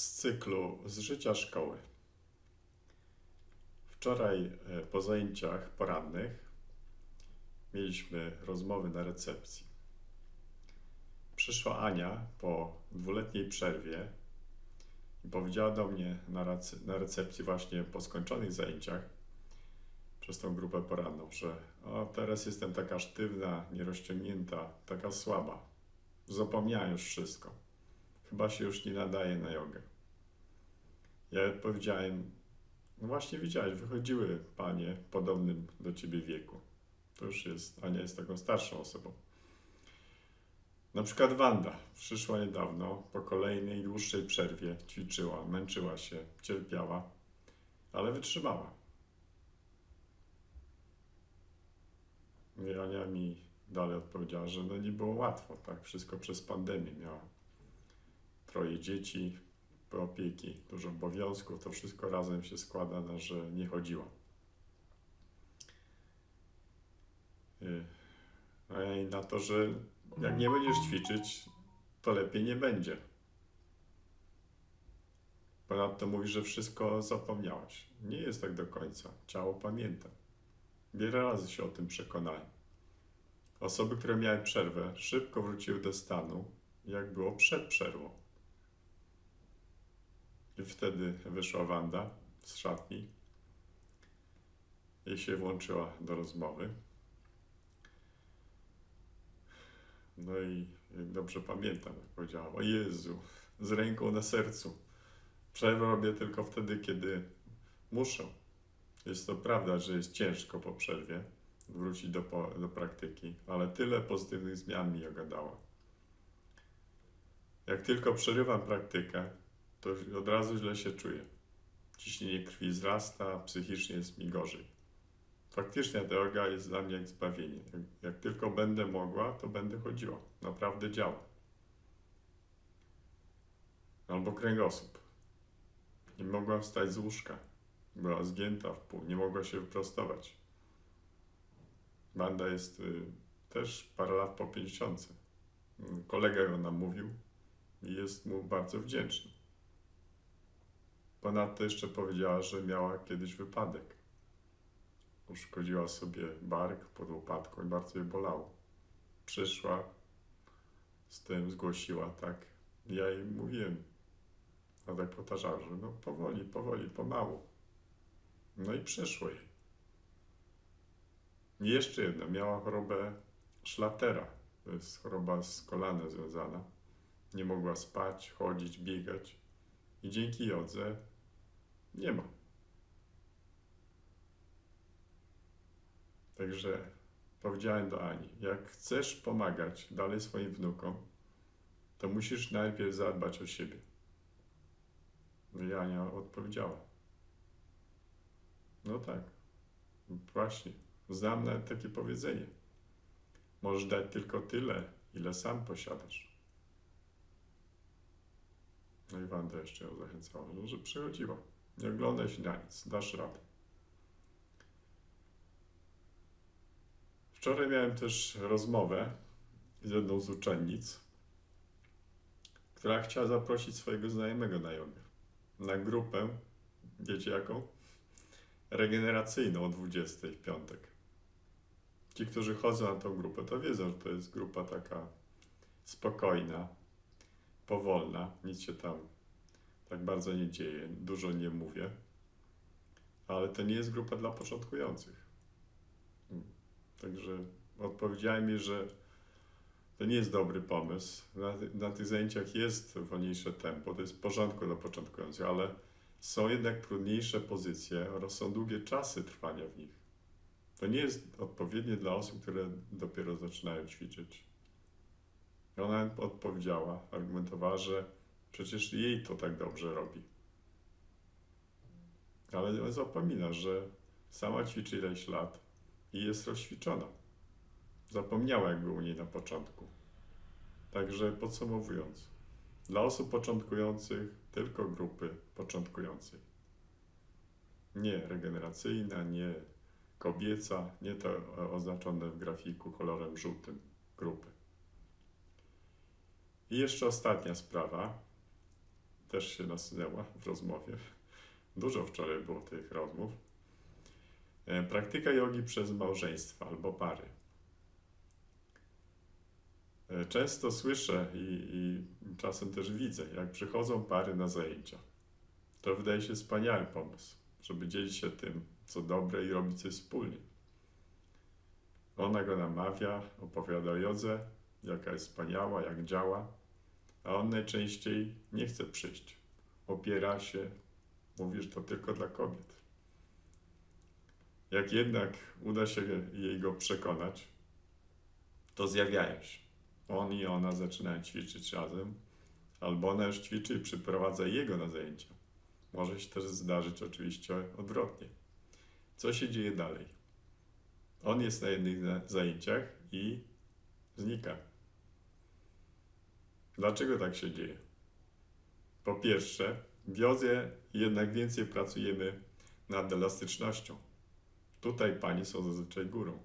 z cyklu z życia szkoły. Wczoraj e, po zajęciach porannych mieliśmy rozmowy na recepcji. Przyszła Ania po dwuletniej przerwie i powiedziała do mnie na, recepcji właśnie po skończonych zajęciach przez tą grupę poranną, że o, teraz jestem taka sztywna, nierozciągnięta, taka słaba. Zapomniałem już wszystko. Chyba się już nie nadaje na jogę. Ja odpowiedziałem, no właśnie widziałeś, wychodziły panie w podobnym do ciebie wieku. To już jest, Ania jest taką starszą osobą. Na przykład Wanda przyszła niedawno, po kolejnej dłuższej przerwie, ćwiczyła, męczyła się, cierpiała, ale wytrzymała. I Ania mi dalej odpowiedziała, że no nie było łatwo, tak, wszystko przez pandemię miała. Troje dzieci, opieki, dużo obowiązków, to wszystko razem się składa na, że nie chodziła. Y, ja jej na to, że jak nie będziesz ćwiczyć, to lepiej nie będzie. Ponadto mówi, że wszystko zapomniałaś. Nie jest tak do końca. Ciało pamięta. Wiele razy się o tym przekonałem. Osoby, które miały przerwę, szybko wróciły do stanu, jak było przed przerwą. I wtedy wyszła Wanda z szatni i się włączyła do rozmowy. No i jak dobrze pamiętam, jak powiedziała, o Jezu, z ręką na sercu. Przerwę robię tylko wtedy, kiedy muszę. Jest to prawda, że jest ciężko po przerwie wrócić do, do praktyki, ale tyle pozytywnych zmian mi joga dała. Jak tylko przerywam praktykę, to od razu źle się czuję. Ciśnienie krwi wzrasta, psychicznie jest mi gorzej. Faktycznie ta yoga jest dla mnie jak zbawienie. Jak, jak tylko będę mogła, to będę chodziła. Naprawdę działa. Albo kręgosłup. Nie mogła wstać z łóżka. Była zgięta w pół, nie mogła się wyprostować. Banda jest y, też parę lat po 50. Mm, Kolega ją namówił i jest mu bardzo wdzięczny. Ponadto jeszcze powiedziała, że miała kiedyś wypadek. Uszkodziła sobie bark pod łopatką i bardzo jej bolało. Przyszła, z tym zgłosiła, tak. Ja jej mówiłem, a tak powtarzała, że no powoli, powoli, pomału. No i przeszło jej. Jeszcze jedno, miała chorobę szlatera. To jest choroba z kolanem związana. Nie mogła spać, chodzić, biegać. I dzięki jodze nie ma. Także powiedziałem do Ani, jak chcesz pomagać dalej swoim wnukom, to musisz najpierw zadbać o siebie. No i Ania odpowiedziała. No tak, właśnie. Znam nawet takie powiedzenie. Możesz dać tylko tyle, ile sam posiadasz. No i Wanda jeszcze ją zachęcała, że przychodziła. Nie oglądaj się na nic, dasz radę. Wczoraj miałem też rozmowę z jedną z uczennic, która chciała zaprosić swojego znajomego na jogę. Na grupę, wiecie jaką? Regeneracyjną o 20 w piątek. Ci, którzy chodzą na tą grupę, to wiedzą, że to jest grupa taka spokojna, powolna, nic się tam tak bardzo nie dzieje, dużo nie mówię, ale to nie jest grupa dla początkujących. Mm. Także odpowiedziałem jej, że to nie jest dobry pomysł. Na, na tych zajęciach jest wolniejsze tempo, to jest w porządku dla początkujących, ale są jednak trudniejsze pozycje oraz są długie czasy trwania w nich. To nie jest odpowiednie dla osób, które dopiero zaczynają ćwiczyć. Ona odpowiedziała, argumentowała, że przecież jej to tak dobrze robi. Ale zapomina, że sama ćwiczy ileś lat i jest rozćwiczona. Zapomniała, jak było u niej na początku. Także podsumowując, dla osób początkujących tylko grupy początkującej. Nie regeneracyjna, nie kobieca, nie to oznaczone w grafiku kolorem żółtym grupy. I jeszcze ostatnia sprawa. Też się nasunęła w rozmowie. Dużo wczoraj było tych rozmów. E, Praktyka jogi przez małżeństwa albo pary. E, Często słyszę i, i czasem też widzę, jak przychodzą pary na zajęcia. To wydaje się wspaniały pomysł, żeby dzielić się tym, co dobre i robić coś wspólnie. Ona go namawia, opowiada o jodze, jaka jest wspaniała, jak działa, a on najczęściej nie chce przyjść. Opiera się, mówi, że to tylko dla kobiet. Jak jednak uda się jej go przekonać, to zjawiają się. On i ona zaczynają ćwiczyć razem, albo ona już ćwiczy i przyprowadza jego na zajęcia. Może się też zdarzyć oczywiście odwrotnie. Co się dzieje dalej? On jest na jednych za- zajęciach i znika. Dlaczego tak się dzieje? Po pierwsze, w jodze jednak więcej pracujemy nad elastycznością. Tutaj pani są zazwyczaj górą.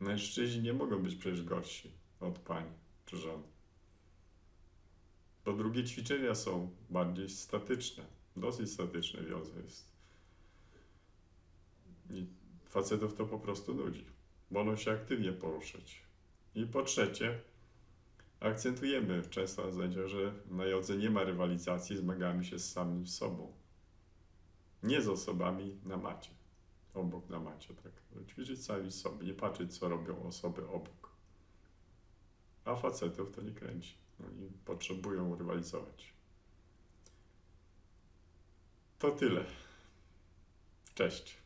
Mężczyźni nie mogą być przecież gorsi od pań czy żon. Po drugie, ćwiczenia są bardziej statyczne. Dosyć statyczne w jodze jest. I facetów to po prostu nudzi. Wolą się aktywnie poruszać. I po trzecie, akcentujemy często na zajęciach, że na jodze nie ma rywalizacji, zmagamy się z samym sobą. Nie z osobami na macie. Obok na macie, tak. Ćwiczyć sami sobie, nie patrzeć, co robią osoby obok. A facetów to nie kręci. Oni potrzebują rywalizować. To tyle. Cześć.